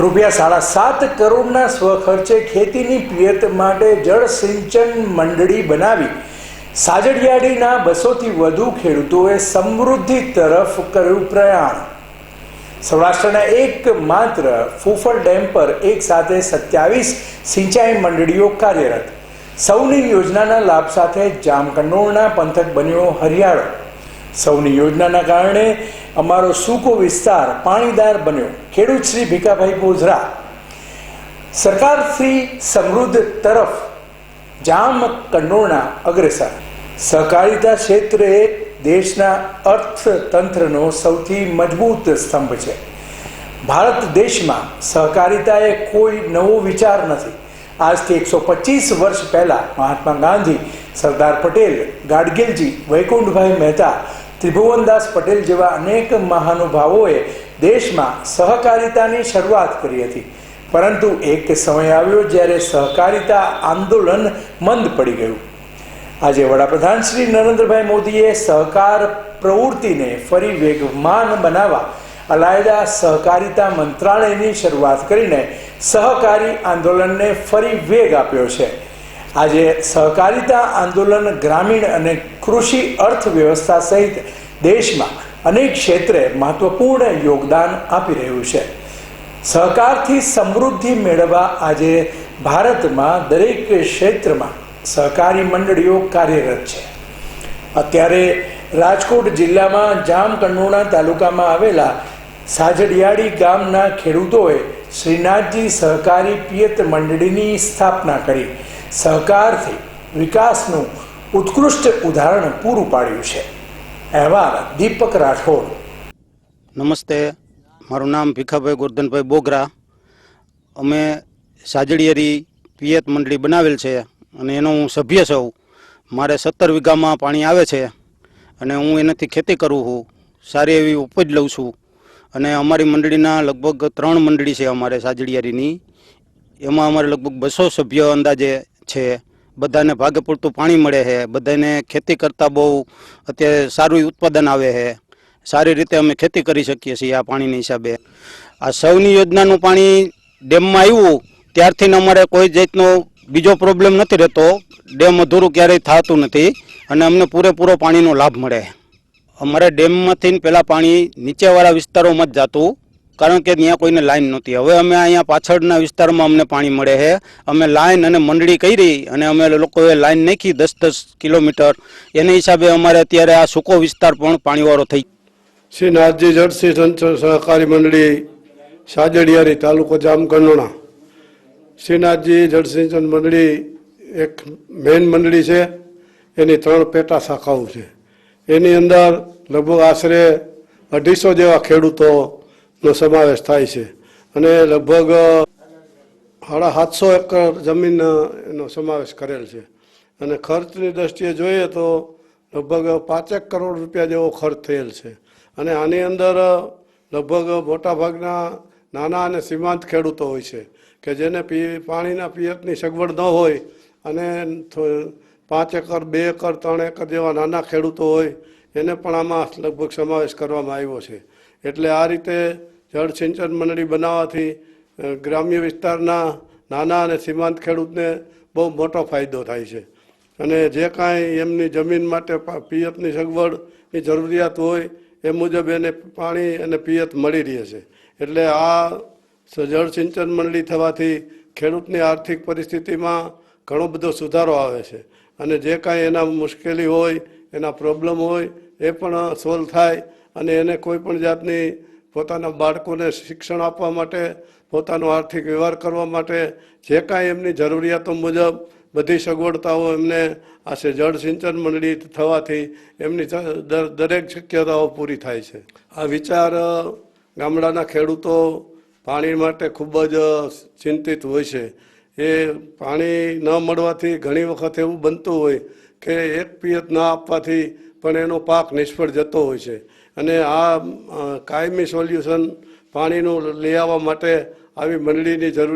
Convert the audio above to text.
રૂપિયા સાડા સાત કરોડના સ્વખર્ચે ખેતીની પિયત માટે જળ સિંચન મંડળી બનાવી. સાજડિયાડીના બસોથી વધુ ખેડૂતોએ સમૃદ્ધિ તરફ કર્યું પ્રયાણ. સૌરાષ્ટ્રના એક માત્ર ફૂફળ ડેમ પર એક સાથે સત્યાવીસ સિંચાઈ મંડળીઓ કાર્યરત. સૌની યોજનાના લાભ સાથે જામકંડોળના પંથક બન્યો હરિયાળો. સૌની યોજનાના કારણે અમારો સૂકો વિસ્તાર પાણીદાર બન્યો. ખેડૂત શ્રી ભીખાભાઈ ગોઝરા સરકાર શ્રી સમૃદ્ધ તરફ જામ કંડોળના અગ્રેસર. સહકારિતા ક્ષેત્રે દેશના અર્થતંત્રનો સૌથી મજબૂત સ્તંભ છે. ભારત દેશમાં સહકારિતા એ કોઈ નવો વિચાર નથી. આજથી એકસો પચીસ વર્ષ પહેલાં મહાત્મા ગાંધી સરદાર પટેલ, ગાડગીલજી, વૈકુંઠભાઈ મહેતા ત્રિભુવનદાસ પટેલ જેવા અનેક મહાનુભાવોએ દેશમાં સહકારિતાની શરૂઆત કરી હતી. પરંતુ એક સમય આવ્યો જ્યારે સહકારિતા આંદોલન મંદ પડી ગયું. આજે વડાપ્રધાન શ્રી નરેન્દ્રભાઈ મોદીએ સહકાર પ્રવૃત્તિને ફરી વેગમાન બનાવવા અલાયદા સહકારિતા મંત્રાલયની શરૂઆત કરીને સહકારી આંદોલનને ફરી વેગ આપ્યો છે. આજે સહકારિતા આંદોલન, ગ્રામીણ અને કૃષિ અર્થવ્યવસ્થા સહિત દેશમાં અનેક ક્ષેત્રે મહત્વપૂર્ણ યોગદાન આપી રહ્યું છે. સહકારથી સમૃદ્ધિ મેળવવા આજે ભારતમાં દરેક ક્ષેત્રમાં સહકારી મંડળીઓ કાર્યરત છે. અત્યારે રાજકોટ જિલ્લામાં જામકંડોણા તાલુકામાં આવેલા સાજડિયાળી ગામના ખેડૂતોએ શ્રીનાથજી સહકારી પિયત મંડળીની સ્થાપના કરી. સહકારથી વિકાસનું ઉત્કૃષ્ટ ઉદાહરણ પૂરું પાડ્યું છે. અહેવાલ દીપક રાઠોડ. નમસ્તે. મારું નામ ભીખાભાઈ ગોરધનભાઈ બોગરા. અમે સાજડિયારી પિયત મંડળી બનાવેલ છે અને એનો હું સભ્ય છું. મારે સત્તર વીઘામાં પાણી આવે છે અને હું એનાથી ખેતી કરું છું. સારી એવી ઉપજ લઉં છું. અને અમારી મંડળીના લગભગ ત્રણ મંડળી છે અમારે સાજડિયારીની એમાં અમારે લગભગ બસો સભ્ય અંદાજે છે. બધાને ભાગે પૂરતું પાણી મળે છે. બધાને ખેતી કરતાં બહુ અત્યારે સારું ઉત્પાદન આવે છે. સારી રીતે અમે ખેતી કરી શકીએ છીએ આ પાણીના હિસાબે. આ સૌની યોજનાનું પાણી ડેમમાં આવ્યું, ત્યારથી અમારે કોઈ જાતનો બીજો પ્રોબ્લેમ નથી રહેતો. ડેમ અધૂરું ક્યારેય થતું નથી અને અમને પૂરેપૂરો પાણીનો લાભ મળે. અમારે ડેમમાંથી પહેલાં પાણી નીચેવાળા વિસ્તારોમાં જ જતું. કારણ કે ત્યાં કોઈને લાઈન નહોતી. હવે અમે અહીંયા પાછળના વિસ્તારમાં અમને પાણી મળે છે. અમે લાઈન અને મંડળી કરી અને અમે લોકોએ લાઈન નાખી દસ દસ કિલોમીટર. એને હિસાબે અમારે અત્યારે આ સૂકો વિસ્તાર પણ પાણીવાળો થઈ શ્રી નાથજી સંચળ સહકારી મંડળી સાજડિયારી તાલુકો જામકંડોણા. શ્રીનાથજી જળસિંચન મંડળી એક મેઇન મંડળી છે. એની ત્રણ પેટા શાખાઓ છે. એની અંદર લગભગ આશરે અઢીસો જેવા ખેડૂતોનો સમાવેશ થાય છે. અને લગભગ સાડા સાતસો એકર જમીન એનો સમાવેશ કરેલ છે. અને ખર્ચની દ્રષ્ટિએ જોઈએ તો લગભગ પાંચેક કરોડ રૂપિયા જેવો ખર્ચ થયેલ છે. અને આની અંદર લગભગ મોટાભાગના નાના અને સીમાંત ખેડૂતો હોય છે કે જેને પી, પાણીના પિયતની સગવડ ન હોય અને પાંચ એકર, બે એકર, ત્રણ એકર જેવા નાના ખેડૂતો હોય, એને પણ આમાં લગભગ સમાવેશ કરવામાં આવ્યો છે. એટલે આ રીતે જળ સિંચન મંડળી બનાવવાથી ગ્રામ્ય વિસ્તારના નાના અને સીમાંત ખેડૂતને બહુ મોટો ફાયદો થાય છે. અને જે કાંઈ એમની જમીન માટે પિયતની સગવડની જરૂરિયાત હોય, એ મુજબ એને પાણી અને પિયત મળી રહે છે. એટલે આ જળ સિંચન મંડળી થવાથી ખેડૂતની આર્થિક પરિસ્થિતિમાં ઘણો બધો સુધારો આવે છે. અને જે કાંઈ એના મુશ્કેલી હોય, એના પ્રોબ્લેમ હોય, એ પણ સોલ્વ થાય અને એને કોઈ પણ જાતની પોતાના બાળકોને શિક્ષણ આપવા માટે, પોતાનો આર્થિક વ્યવહાર કરવા માટે જે કાંઈ એમની જરૂરિયાતો મુજબ બધી સગવડતાઓ એમને આ જળસિંચન જળ મંડળી થવાથી એમની દરેક શક્યતાઓ પૂરી થાય છે. આ વિચાર ગામડાના ખેડૂતો પાણી માટે ખૂબ જ ચિંતિત હોય છે. એ પાણી ન મળવાથી ઘણી વખત એવું બનતું હોય કે એક પિયત ના આપવાથી પણ એનો પાક નિષ્ફળ જતો હોય છે. અને આ કાયમી સોલ્યુશન પાણીનું લઈ આવવા માટે આવી મંડળીની જરૂરિયાત